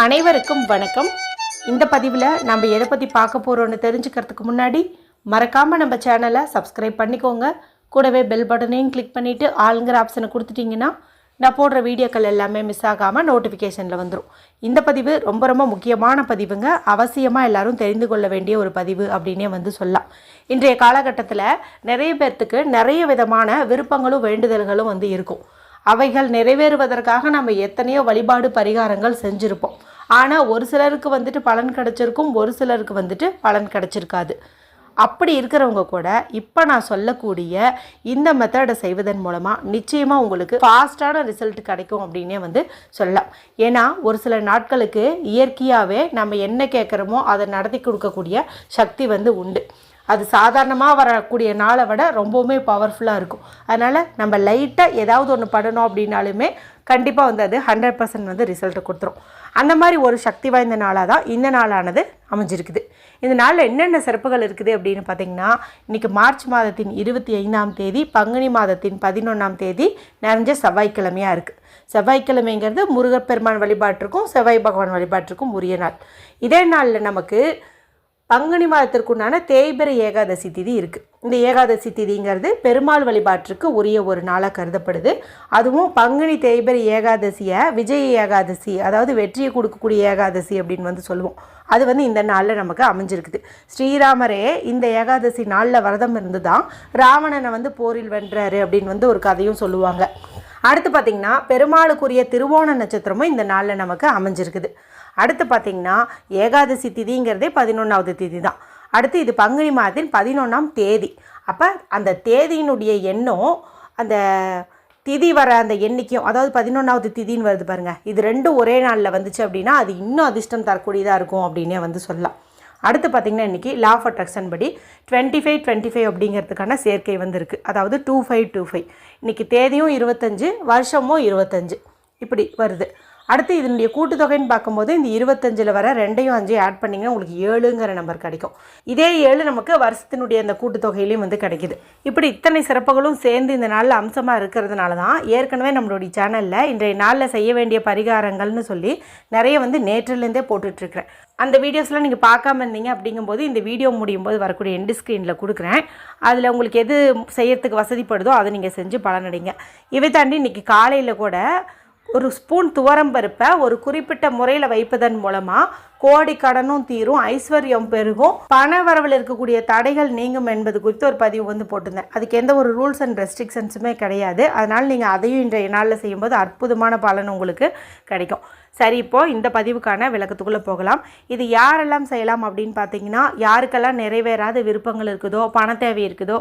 அனைவருக்கும் வணக்கம். இந்த பதிவில் நம்ம எதை பற்றி பார்க்க போகிறோன்னு தெரிஞ்சுக்கிறதுக்கு முன்னாடி மறக்காமல் நம்ம சேனலை சப்ஸ்கிரைப் பண்ணிக்கோங்க. கூடவே பெல் பட்டனையும் கிளிக் பண்ணிவிட்டு ஆளுங்கிற ஆப்ஷனை கொடுத்துட்டிங்கன்னா நான் போடுற வீடியோக்கள் எல்லாமே மிஸ் ஆகாமல் நோட்டிஃபிகேஷனில் வந்துடும் இந்த பதிவு ரொம்ப ரொம்ப முக்கியமான பதிவுங்க. அவசியமாக எல்லாரும் தெரிந்து கொள்ள வேண்டிய ஒரு பதிவு அப்படின்னே வந்து சொல்லலாம். இன்றைய காலகட்டத்தில் நிறைய பேர்த்துக்கு நிறைய விதமான விருப்பங்களும் வேண்டுதல்களும் வந்து இருக்கும். அவைகள் நிறைவேறுவதற்காக நம்ம எத்தனையோ வழிபாடு பரிகாரங்கள் செஞ்சுருப்போம். ஆனால் ஒரு சிலருக்கு வந்துட்டு பலன் கிடச்சிருக்கும் ஒரு சிலருக்கு வந்துட்டு பலன் கிடச்சிருக்காது. அப்படி இருக்கிறவங்க கூட இப்போ நான் சொல்லக்கூடிய இந்த மெத்தடை செய்வதன் மூலமாக நிச்சயமாக உங்களுக்கு ஃபாஸ்ட்டான ரிசல்ட் கிடைக்கும் அப்படின்னே வந்து சொல்லலாம். ஏன்னா ஒரு சில நாட்களுக்கு இயற்கையாகவே நம்ம என்ன கேட்குறோமோ அதை நடத்தி கொடுக்கக்கூடிய சக்தி வந்து உண்டு. அது சாதாரணமாக வரக்கூடிய நாளை விட ரொம்பவுமே பவர்ஃபுல்லாக இருக்கும். அதனால் நம்ம லைட்டாக ஏதாவது ஒன்று பண்ணணும் அப்படின்னாலுமே கண்டிப்பாக வந்து அது ஹண்ட்ரட் பர்சன்ட் வந்து ரிசல்ட்டை கொடுத்துரும். அந்த மாதிரி ஒரு சக்தி வாய்ந்த நாளாக தான் இந்த நாளானது அமைஞ்சிருக்குது. இந்த நாளில் என்னென்ன சிறப்புகள் இருக்குது அப்படின்னு பார்த்தீங்கன்னா இன்றைக்கி மார்ச் மாதத்தின் இருபத்தி ஐந்தாம் தேதி பங்குனி மாதத்தின் பதினொன்றாம் தேதி நிறைஞ்ச செவ்வாய்க்கிழமையாக இருக்குது செவ்வாய்க்கிழமைங்கிறது முருகப்பெருமான் வழிபாட்டிற்கும் செவ்வாய் பகவான் வழிபாட்டிற்கும் உரிய நாள். இதே நாளில் நமக்கு பங்குனி மாதத்திற்குண்டான தேய்பிரை ஏகாதசி திதி இருக்குது இந்த ஏகாதசி திதிங்கிறது பெருமாள் வழிபாட்டிற்கு உரிய ஒரு நாளாக கருதப்படுது. அதுவும் பங்குனி தேய்பிரை ஏகாதசியை விஜய ஏகாதசி அதாவது வெற்றியை கொடுக்கக்கூடிய ஏகாதசி அப்படின்னு வந்து சொல்லுவோம். அது வந்து இந்த நாளில் நமக்கு அமைஞ்சிருக்குது. ஸ்ரீராமரே இந்த ஏகாதசி நாளில் விரதம் இருந்து தான் ராவணனை வந்து போரில் வென்றாரு அப்படின்னு வந்து ஒரு கதையும் சொல்லுவாங்க. அடுத்து பார்த்திங்கன்னா பெருமாளுக்குரிய திருவோண நட்சத்திரமும் இந்த நாளில் நமக்கு அமைஞ்சிருக்குது. அடுத்து பார்த்திங்கன்னா ஏகாதசி திதிங்கிறதே பதினொன்றாவது திதி தான் அடுத்து இது பங்குனி மாதத்தின் பதினொன்றாம் தேதி. அப்போ அந்த தேதியினுடைய எண்ணம் அந்த திதி வர அந்த எண்ணிக்கையும் அதாவது பதினொன்றாவது திதின்னு வருது பாருங்கள் இது ரெண்டும் ஒரே நாளில் வந்துச்சு அப்படின்னா அது இன்னும் அதிர்ஷ்டம் தரக்கூடியதாக இருக்கும் அப்படின்னே வந்து சொல்லலாம். அடுத்து பார்த்திங்கன்னா இன்றைக்கி லா ஆஃப் அட்ராக்ஷன் படி டுவெண்ட்டி ஃபைவ் டுவெண்ட்டி ஃபைவ் அப்படிங்கிறதுக்கான சேர்க்கை வந்திருக்கு. அதாவது டூ ஃபைவ் டூ ஃபைவ் இன்றைக்கி தேதியும் இருபத்தஞ்சு வருஷமும் இருபத்தஞ்சு. இப்படி வருது. அடுத்து இதனுடைய கூட்டுத்தொகைன்னு பார்க்கும்போது இந்த இருபத்தஞ்சில் வர ரெண்டையும் அஞ்சையும் ஆட் பண்ணிங்கன்னா உங்களுக்கு ஏழுங்கிற நம்பர் கிடைக்கும். இதே ஏழு நமக்கு வருஷத்தினுடைய அந்த கூட்டுத்தொகையிலையும் வந்து கிடைக்குது. இப்படி இத்தனை சிறப்புகளும் சேர்ந்து இந்த நாளில் அம்சமாக இருக்கிறதுனால தான் ஏற்கனவே நம்மளுடைய சேனலில் இன்றைய நாளில் செய்ய வேண்டிய பரிகாரங்கள்னு சொல்லி நிறைய வந்து நேற்றிலேருந்தே போட்டுட்ருக்கிறேன். அந்த வீடியோஸ்லாம் நீங்கள் பார்க்காம இருந்தீங்க அப்படிங்கும்போது இந்த வீடியோ முடியும் போது வரக்கூடிய எண்டு ஸ்க்ரீனில் கொடுக்குறேன். அதில் உங்களுக்கு எது செய்யறதுக்கு வசதிப்படுதோ அதை நீங்கள் செஞ்சு பலனடைங்க. இவை தாண்டி இன்றைக்கி காலையில் கூட ஒரு ஸ்பூன் துவரம் பருப்பை ஒரு குறிப்பிட்ட முறையில் வைப்பதன் மூலமாக கோடி கடனும் தீரும் ஐஸ்வர்யம் பெருகும். பண வரவில் இருக்கக்கூடிய தடைகள் நீங்கும் என்பது குறித்து ஒரு பதிவு வந்து போட்டிருந்தேன். அதுக்கு எந்த ஒரு ரூல்ஸ் அண்ட் ரெஸ்ட்ரிக்ஷன்ஸுமே கிடையாது. அதனால் நீங்கள் அதையும் இன்றைய நாளில் செய்யும்போது அற்புதமான பலன் உங்களுக்கு கிடைக்கும். சரி இப்போது இந்த பதிவுக்கான விளக்கத்துக்குள்ளே போகலாம். இது யாரெல்லாம் செய்யலாம் அப்படின்னு பார்த்தீங்கன்னா யாருக்கெல்லாம் நிறைவேறாத விருப்பங்கள் இருக்குதோ பண தேவை இருக்குதோ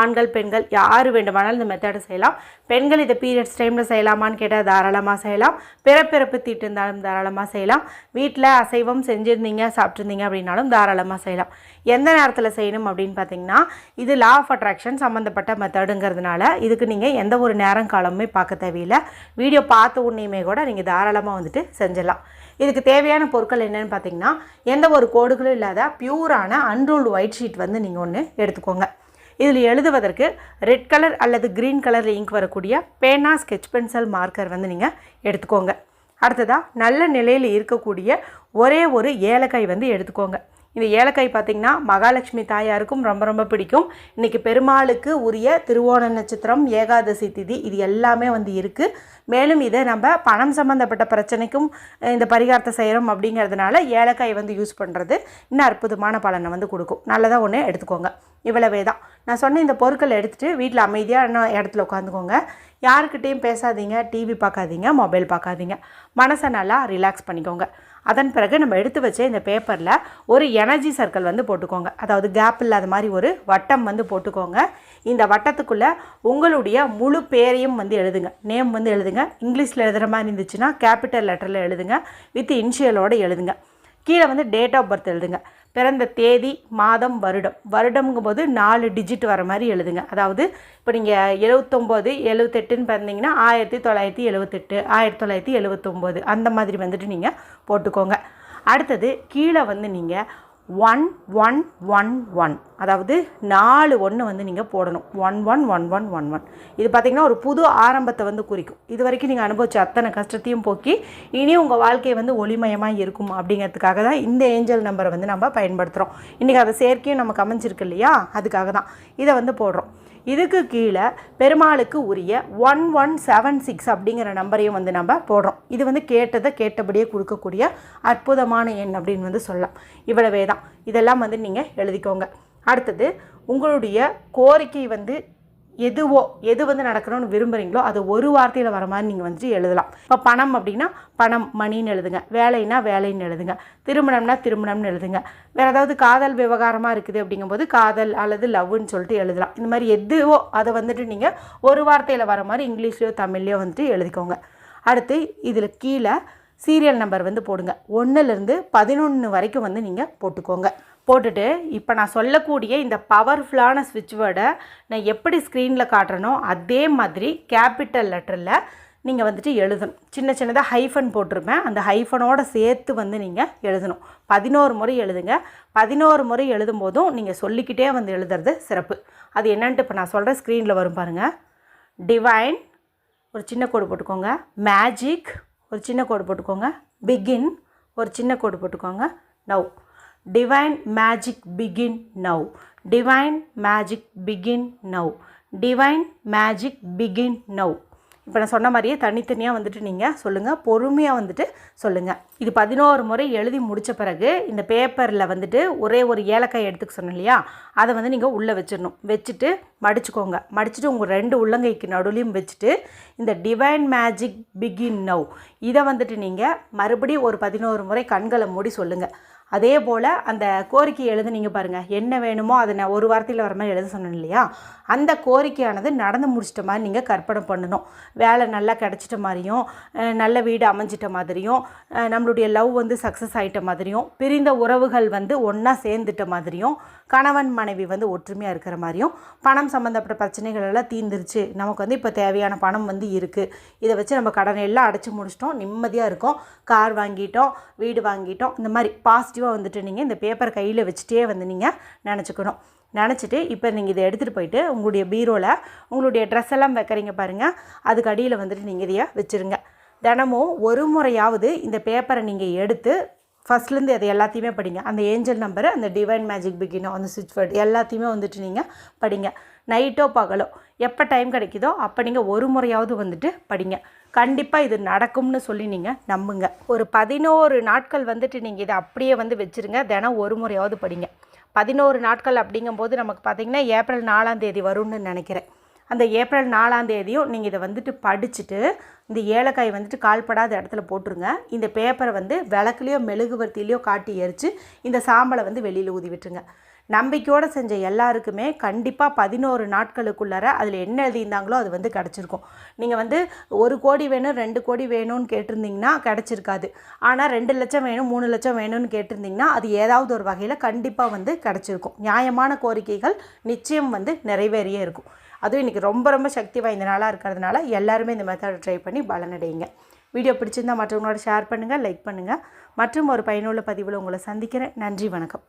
ஆண்கள் பெண்கள் யார் வேண்டுமானாலும் இந்த மெத்தடை செய்யலாம். பெண்கள் இதை பீரியட்ஸ் டைமில் செய்யலாமான்னு கேட்டால் தாராளமாக செய்யலாம். பிறப்பிறப்பு தீட்டு இருந்தாலும் தாராளமாக செய்யலாம். வீட்டில் அசைவம் செஞ்சுருந்தீங்க சாப்பிட்ருந்தீங்க அப்படின்னாலும் தாராளமாக செய்யலாம். எந்த நேரத்தில் செய்யணும் அப்படின்னு பார்த்தீங்கன்னா இது லா ஆஃப் அட்ராக்ஷன் சம்மந்தப்பட்ட மெத்தடுங்கிறதுனால இதுக்கு நீங்கள் எந்த ஒரு நேரம் காலமுமே பார்க்க தேவையில்லை. வீடியோ பார்த்த உடனேயுமே கூட நீங்கள் தாராளமாக வந்துட்டு செஞ்சிடலாம். இதுக்கு தேவையான பொருட்கள் என்னென்னு பார்த்தீங்கன்னா எந்த ஒரு கோடுகளும் இல்லாத பியூரான அன்ரூல்டு ஒயிட் ஷீட் வந்து நீங்கள் ஒன்று எடுத்துக்கோங்க. இதில் எழுதுவதற்கு ரெட் கலர் அல்லது க்ரீன் கலர் இங்க் வரக்கூடிய பேனா ஸ்கெச் பென்சில் மார்க்கர் வந்து நீங்கள் எடுத்துக்கோங்க. அடுத்ததாக நல்ல நிலையில் இருக்கக்கூடிய ஒரே ஒரு ஏலக்காய் வந்து எடுத்துக்கோங்க. இந்த ஏலக்காய் பார்த்திங்கன்னா மகாலட்சுமி தாயாருக்கும் ரொம்ப ரொம்ப பிடிக்கும். இன்றைக்கி பெருமாளுக்கு உரிய திருவோண நட்சத்திரம் ஏகாதசி திதி இது எல்லாமே வந்து இருக்குது மேலும் இதை நம்ம பணம் சம்மந்தப்பட்ட பிரச்சனைக்கும் இந்த பரிகாரத்தை செய்கிறோம் அப்படிங்கிறதுனால ஏலக்காய் வந்து யூஸ் பண்ணுறது இன்னும் அற்புதமான பலனை வந்து கொடுக்கும். நல்லதாக ஒன்று எடுத்துக்கோங்க. இவ்வளவே தான் நான் சொன்ன இந்த பொருட்களை எடுத்துகிட்டு வீட்டில் அமைதியான இடத்துல உட்காந்துக்கோங்க. யாருக்கிட்டேயும் பேசாதீங்க டிவி பார்க்காதீங்க மொபைல் பார்க்காதீங்க. மனசை நல்லா ரிலாக்ஸ் பண்ணிக்கோங்க. அதன் பிறகு நம்ம எடுத்து வச்ச இந்த பேப்பரில் ஒரு எனர்ஜி சர்க்கிள் வந்து போட்டுக்கோங்க. அதாவது கேப் இல்லாத மாதிரி ஒரு வட்டம் வந்து போட்டுக்கோங்க. இந்த வட்டத்துக்குள்ளே உங்களுடைய முழு பேரையும் வந்து எழுதுங்க. நேம் வந்து எழுதுங்க. இங்கிலீஷில் எழுதுகிற மாதிரி இருந்துச்சுன்னா கேபிட்டல் லெட்டரில் எழுதுங்க. வித் இன்ஷியலோடு எழுதுங்க. கீழே வந்து டேட் ஆஃப் பர்த் எழுதுங்க. பிறந்த தேதி மாதம் வருடம். வருடம்ங்கும் போது நாலு டிஜிட் வர மாதிரி எழுதுங்க. அதாவது இப்போ நீங்கள் எழுபத்தொம்போது எழுபத்தெட்டுன்னு பிறந்தீங்கன்னா ஆயிரத்தி தொள்ளாயிரத்தி எழுபத்தெட்டு ஆயிரத்தி தொள்ளாயிரத்தி எழுவத்தொம்போது அந்த மாதிரி வந்துட்டு நீங்கள் போட்டுக்கோங்க. அடுத்தது கீழே வந்து நீங்கள் ஒன் ஒன் ஒன் ஒன் அதாவது நாலு ஒன்று வந்து நீங்கள் போடணும். One one one one one one இது பார்த்திங்கன்னா ஒரு புது ஆரம்பத்தை வந்து குறிக்கும். இது வரைக்கும் நீங்கள் அனுபவிச்ச அத்தனை கஷ்டத்தையும் போக்கி இனி உங்கள் வாழ்க்கை வந்து ஒளிமயமாக இருக்கும் அப்படிங்கிறதுக்காக தான் இந்த ஏஞ்சல் நம்பரை வந்து நம்ம பயன்படுத்துகிறோம் இன்றைக்கி அதை செயற்கையும் நமக்கு அமைஞ்சிருக்கு இல்லையா? அதுக்காக தான். இதை வந்து போடுறோம். இதுக்கு கீழே பெருமாளுக்கு உரிய ஒன் ஒன் செவன் சிக்ஸ் அப்படிங்கிற நம்பரையும் வந்து நம்ம போடுறோம். இது வந்து கேட்டதை கேட்டபடியே கொடுக்கக்கூடிய அற்புதமான எண் அப்படின்னு வந்து சொல்லலாம். இவ்வளவே தான் இதெல்லாம் வந்து நீங்கள் எழுதிக்கோங்க. அடுத்தது உங்களுடைய கோரிக்கை வந்து எதுவோ எது வந்து நடக்கணும்னு விரும்புகிறீங்களோ அது ஒரு வார்த்தையில் வர மாதிரி நீங்கள் வந்துட்டு எழுதலாம். இப்போ பணம் அப்படின்னா பணம் மணின்னு எழுதுங்க. வேலைன்னா வேலைன்னு எழுதுங்க. திருமணம்னா திருமணம்னு எழுதுங்க. வேறு ஏதாவது காதல் விவகாரமாக இருக்குது அப்படிங்கும்போது காதல் அல்லது லவ்னு சொல்லிட்டு எழுதலாம். இந்த மாதிரி எதுவோ அதை வந்துட்டு நீங்கள் ஒரு வார்த்தையில் வர மாதிரி இங்கிலீஷ்லேயோ தமிழ்லையோ வந்துட்டு எழுதிக்கோங்க. அடுத்து இதில் கீழே சீரியல் நம்பர் வந்து போடுங்க. ஒன்றுலேருந்து பதினொன்று வரைக்கும் வந்து நீங்கள் போட்டுக்கோங்க. போட்டுட்டு இப்போ நான் சொல்லக்கூடிய இந்த பவர்ஃபுல்லான ஸ்விட்ச் வேர்டை நான் எப்படி ஸ்க்ரீனில் காட்டுறனோ அதே மாதிரி கேபிட்டல் லெட்டரில் நீங்கள் வந்துட்டு எழுதணும். சின்ன சின்னதாக ஹைஃபன் போட்டிருப்பேன். அந்த ஹைஃபனோடு சேர்த்து வந்து நீங்கள் எழுதணும். பதினோரு முறை எழுதுங்க. பதினோரு முறை எழுதும் போதும் நீங்கள் சொல்லிக்கிட்டே வந்து எழுதுறது சிறப்பு. அது என்னன்ட்டு இப்போ நான் சொல்கிறேன் ஸ்க்ரீனில் வரும் பாருங்கள் டிவைன் ஒரு சின்ன கோடு போட்டுக்கோங்க. மேஜிக் ஒரு சின்ன கோடு போட்டுக்கோங்க. பிகின் ஒரு சின்ன கோடு போட்டுக்கோங்க. Now divine magic begin now divine magic begin now divine magic begin now இப்போ நான் சொன்ன மாதிரியே தனித்தனியாக வந்துட்டு நீங்கள் சொல்லுங்கள் பொறுமையாக வந்துட்டு சொல்லுங்கள் இது பதினோரு முறை எழுதி முடித்த பிறகு இந்த பேப்பரில் வந்துட்டு ஒரே ஒரு ஏலக்காய் எடுத்துக்க சொன்னோம் இல்லையா? அதை வந்து நீங்கள் உள்ளே வச்சிடணும். வச்சுட்டு மடிச்சுக்கோங்க. மடிச்சுட்டு உங்கள் ரெண்டு உள்ளங்கைக்கு நடுவுலையும் வச்சுட்டு இந்த டிவைன் மேஜிக் பிகின் நவ் இதை வந்துட்டு நீங்கள் மறுபடியும் ஒரு பதினோரு முறை கண்களை மூடி சொல்லுங்கள் அதே போல் அந்த கோரிக்கை எழுதுனீங்க பாருங்கள் என்ன வேணுமோ அதை நான் ஒரு வாரத்தில் வர மாதிரி எழுத சொன்னேன் இல்லையா? அந்த கோரிக்கையானது நடந்து முடிச்சிட்ட மாதிரி நீங்கள் கற்பனை பண்ணணும். வேலை நல்லா கிடச்சிட்ட மாதிரியும் நல்ல வீடு அமைஞ்சிட்ட மாதிரியும் நம்மளுடைய லவ் வந்து சக்ஸஸ் ஆகிட்ட மாதிரியும் பிரிந்த உறவுகள் வந்து ஒன்றா சேர்ந்துட்ட மாதிரியும் கணவன் மனைவி வந்து ஒற்றுமையாக இருக்கிற மாதிரியும் பணம் சம்மந்தப்பட்ட பிரச்சனைகள் எல்லாம் தீர்ந்துருச்சு. நமக்கு வந்து இப்போ தேவையான பணம் வந்து இருக்குது இதை வச்சு நம்ம கடனை எல்லாம் அடைச்சி முடிச்சிட்டோம். நிம்மதியாக இருக்கோம். கார் வாங்கிட்டோம். வீடு வாங்கிட்டோம். இந்த மாதிரி பாசிட்டிவ் பாசிட்டிவாக வந்துட்டு நீங்கள் இந்த பேப்பர் கையில் வச்சுட்டே வந்து நீங்கள் நினச்சிக்கணும். நினச்சிட்டு இப்போ நீங்கள் இதை எடுத்துகிட்டு போயிட்டு உங்களுடைய பீரோவில் உங்களுடைய ட்ரெஸ் எல்லாம் வைக்கிறீங்க பாருங்கள் அதுக்கு அடியில் வந்துட்டு நீங்கள் இதையை வச்சுருங்க. தினமும் ஒரு முறையாவது இந்த பேப்பரை நீங்கள் எடுத்து ஃபஸ்ட்லேருந்து அது எல்லாத்தையுமே படிங்க. அந்த ஏஞ்சல் நம்பரு அந்த டிவைன் மேஜிக் பிகினோ அந்த சுவிட்ச் வேர்ட் எல்லாத்தையுமே வந்துட்டு நீங்கள் படிங்க. நைட்டோ பகலோ எப்போ டைம் கிடைக்குதோ அப்போ நீங்கள் ஒரு முறையாவது வந்துட்டு படிங்க. கண்டிப்பாக இது நடக்கும்னு சொல்லி நீங்கள் நம்புங்க. ஒரு பதினோரு நாட்கள் வந்துட்டு நீங்கள் இதை அப்படியே வந்து வச்சுருங்க. தினம் ஒரு முறையாவது படிங்க. பதினோரு நாட்கள் அப்படிங்கும்போது நமக்கு பார்த்திங்கன்னா ஏப்ரல் நாலாம் தேதி வரும்னு நினைக்கிறேன். அந்த ஏப்ரல் நாலாம் தேதியும் நீங்கள் இதை வந்துட்டு படிச்சுட்டு இந்த ஏலக்காய் வந்துட்டு கால்படாத இடத்துல போட்டுருங்க. இந்த பேப்பரை வந்து விளக்குலையோ மெழுகுவர்த்திலையோ காட்டி எரித்து இந்த சாம்பலை வந்து வெளியில் ஊதி விட்டுருங்க. நம்பிக்கையோடு செஞ்ச எல்லாருக்குமே கண்டிப்பாக பதினோரு நாட்களுக்குள்ளார அதில் என்ன எழுதியிருந்தாங்களோ அது வந்து கிடச்சிருக்கும். நீங்கள் வந்து ஒரு கோடி வேணும் ரெண்டு கோடி வேணும்னு கேட்டிருந்தீங்கன்னா கிடச்சிருக்காது. ஆனால் ரெண்டு லட்சம் வேணும் மூணு லட்சம் வேணும்னு கேட்டிருந்தீங்கன்னா அது ஏதாவது ஒரு வகையில் கண்டிப்பாக வந்து கிடச்சிருக்கும். நியாயமான கோரிக்கைகள் நிச்சயம் வந்து நிறைவேறியே இருக்கும். அதுவும் இன்றைக்கி ரொம்ப ரொம்ப சக்தி வாய்ந்த நாளாக இருக்கிறதுனால எல்லாருமே இந்த மெத்தடை ட்ரை பண்ணி பலனடையுங்க. வீடியோ பிடிச்சிருந்தா மற்றவங்களோட ஷேர் பண்ணுங்கள் லைக் பண்ணுங்கள் மற்றும் ஒரு பயனுள்ள பதிவில் உங்களை சந்திக்கிறேன். நன்றி வணக்கம்.